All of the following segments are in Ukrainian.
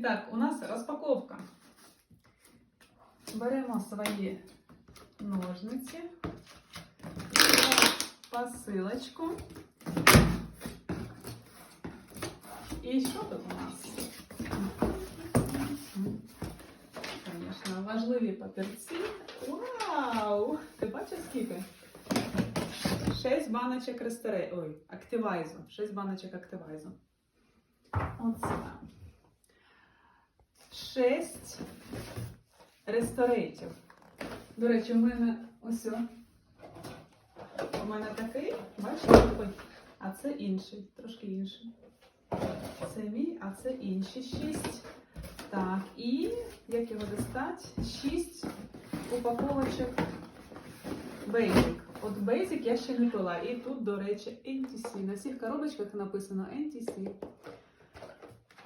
І так, у нас розпаковка. Беремо свої ножниці, посилочку. І що тут у нас? Звісно, важливі папірці. Вау! Ти бачиш скільки? Шесть баночок ресторей. Ой, активайзу. Шесть баночок активайзу. Оце. Шесть ресторейтів. До речі, у мене ось. У мене такий, бачите, а це інший, трошки інший. Це мій, а це інші шість. Так, і як його достати? Шість упаковочок Basic. От Basic я ще не пила. І тут, до речі, NTC. На всіх коробочках написано NTC.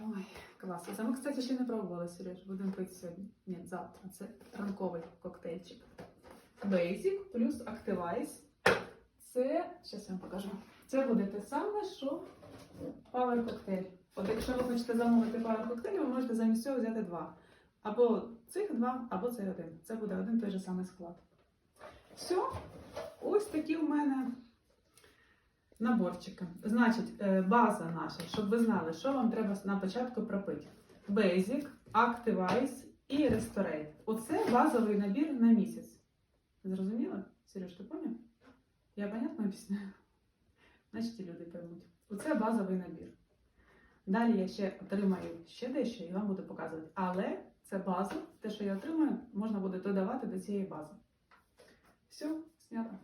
Ой, клас. Це ми, кстати, ще не пробували, Сереж. Будемо пити сьогодні. Ні, завтра. Це ранковий коктейльчик. Basic плюс Activize. Це, зараз я вам покажу. Це буде те саме, що Power коктейль. От якщо ви хочете замовити Power коктейль, ви можете замість цього взяти два. Або цих два, або цей один. Це буде один той же самий склад. Все, ось такі в мене наборчики. Значить, е, база наша, щоб ви знали, що вам треба на початку пропити. Basic, Activize і Restorate. Оце базовий набір на місяць. Зрозуміло? Сереж, ти поняв? Я понятно об'ясняю? Значить, люди поймуть. Оце базовий набір. Далі я ще отримаю ще дещо і вам буду показувати. Але це база, те, що я отримаю, можна буде додавати до цієї бази. Все, знято.